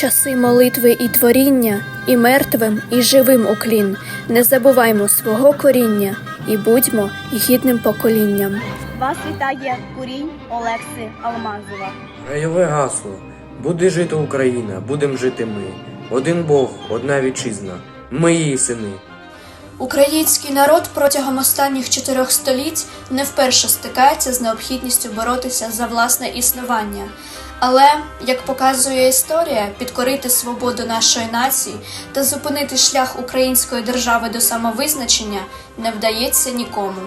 часи молитви і творіння, і мертвим, і живим уклін. Не забуваймо свого коріння і будьмо гідним поколінням. Вас вітає курінь Олекси Алмазова. Райове гасло. Буде жити Україна, будем жити ми. Один Бог, одна вітчизна. Ми її сини. Український народ протягом останніх чотирьох століть не вперше стикається з необхідністю боротися за власне існування. Але, як показує історія, підкорити свободу нашої нації та зупинити шлях української держави до самовизначення не вдається нікому.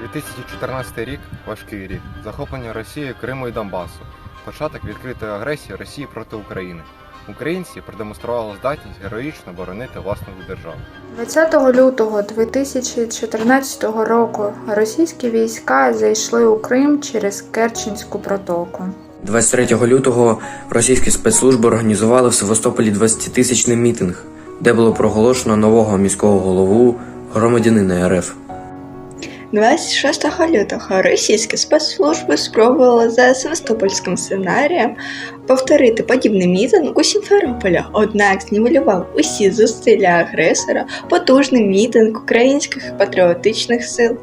2014 рік важкий рік. Захоплення Росією Криму і Донбасу. Початок відкритої агресії Росії проти України. Українці продемонстрували здатність героїчно боронити власну державу. 20 лютого 2014 року російські війська зайшли у Крим через Керченську протоку. 23 лютого російські спецслужби організували в Севастополі 20-тисячний мітинг, де було проголошено нового міського голову громадянина РФ. 26 лютого російські спецслужби спробували за Севастопольським сценарієм повторити подібний мітинг у Сімферополі, однак знівелював усі зусилля агресора потужний мітинг українських патріотичних сил.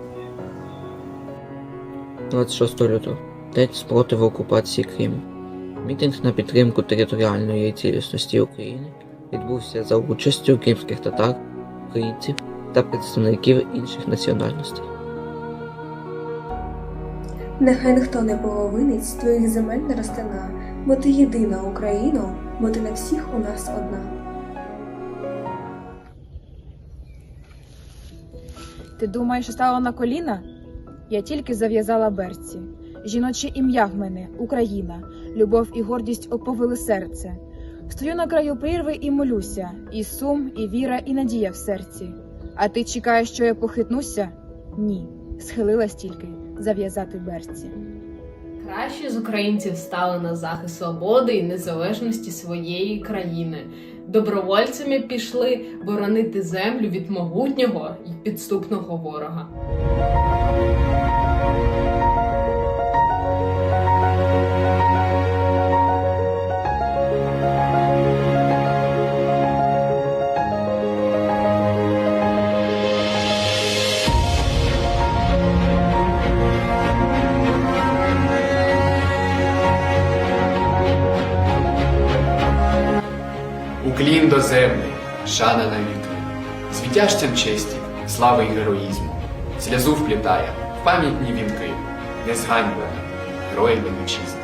26 лютого День спротиву окупації Криму. Мітинг на підтримку територіальної цілісності України відбувся за участю кримських татар, українців та представників інших національностей. Нехай ніхто не половинить твоїх земель не розтина, бо ти єдина Україно, бо ти на всіх у нас одна. Ти думаєш, що стала на коліна? Я тільки зав'язала берці. Жіноче ім'я в мене Україна, любов і гордість оповили серце. Стою на краю прірви і молюся, і сум, і віра, і надія в серці. А ти чекаєш, що я похитнуся? Ні, схилилась тільки зав'язати берці. Кращі з українців стали на захист свободи і незалежності своєї країни. Добровольцями пішли боронити землю від могутнього і підступного ворога. Уклін до землі, шана на віки, звітящем честі, слави й героїзму, сльозу вплітає в пам'ятні вінки, незганьблена, героями вітчизни.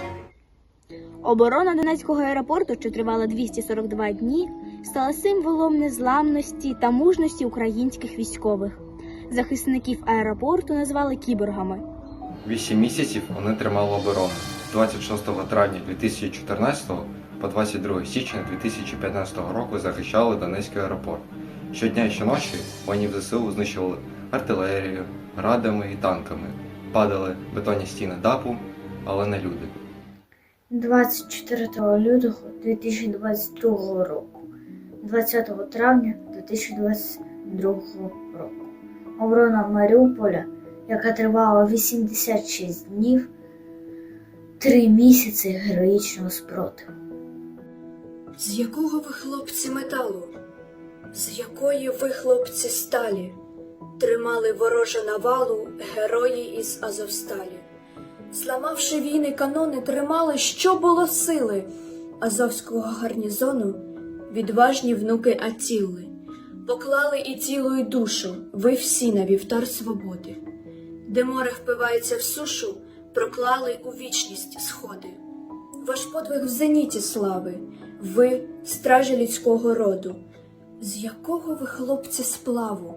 Оборона Донецького аеропорту, що тривала 242 дні, стала символом незламності та мужності українських військових. Захисників аеропорту назвали кіборгами. Вісім місяців вони тримали оборону. З 26 травня 2014 по 22 січня 2015 року захищали Донецький аеропорт. Щодня і щоночі воїнів ЗСУ знищували артилерією, радами і танками, падали бетонні стіни ДАПу, але не люди. 24 лютого 2022 року, 20 травня 2022 року. Оборона Маріуполя, яка тривала 86 днів, 3 місяці героїчного спротиву. З якого ви хлопці металу, з якої ви хлопці сталі, тримали вороже навалу герої із Азовсталі, зламавши війни канони, тримали, що було сили. Азовського гарнізону, відважні внуки Атіли, поклали і тіло, і душу, ви всі на вівтар свободи, де море впивається в сушу, проклали у вічність сходи. Ваш подвиг в зеніті слави, ви стражі людського роду. З якого ви, хлопці, сплаву,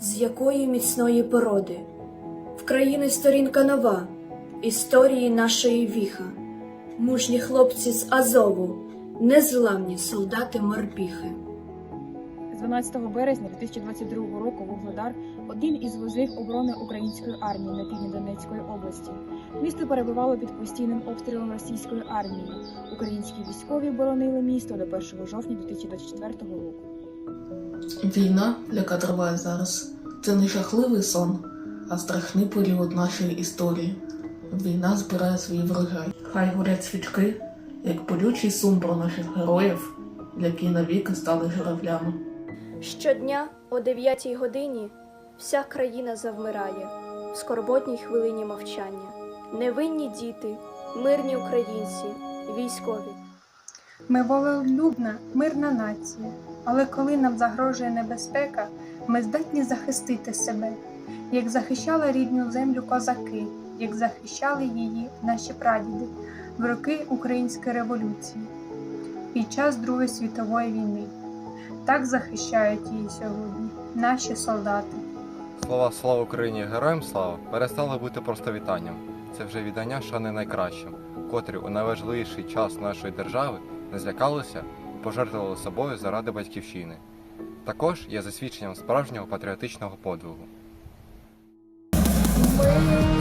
з якої міцної породи? В країни сторінка нова, історії нашої віха, мужні хлопці з Азову, незламні солдати морпіхи. З 12 березня 2022 року Вугледар один із вузлів оборони української армії на півдні Донецької області. Місто перебувало під постійним обстрілом російської армії. Українські військові боронили місто до 1 жовтня 2024 року. Війна, яка триває зараз, це не жахливий сон, а страшний період нашої історії. Війна збирає свої врожай. Хай горять свічки, як болючий сум про наших героїв які навіки стали журавлями. Щодня о 9 годині вся країна завмирає в скорботній хвилині мовчання. Невинні діти, мирні українці, військові. Ми волелюбна, мирна нація, але коли нам загрожує небезпека, ми здатні захистити себе, як захищали рідну землю козаки, як захищали її наші прадіди в роки Української революції під час Другої світової війни. Так захищають її сьогодні наші солдати. Слова Слава Україні! Героям слава перестали бути просто вітанням. Це вже віддання шани найкращим, котрі у найважливіший час нашої держави не злякалися і пожертвували собою заради батьківщини. Також є засвідченням справжнього патріотичного подвигу. Ми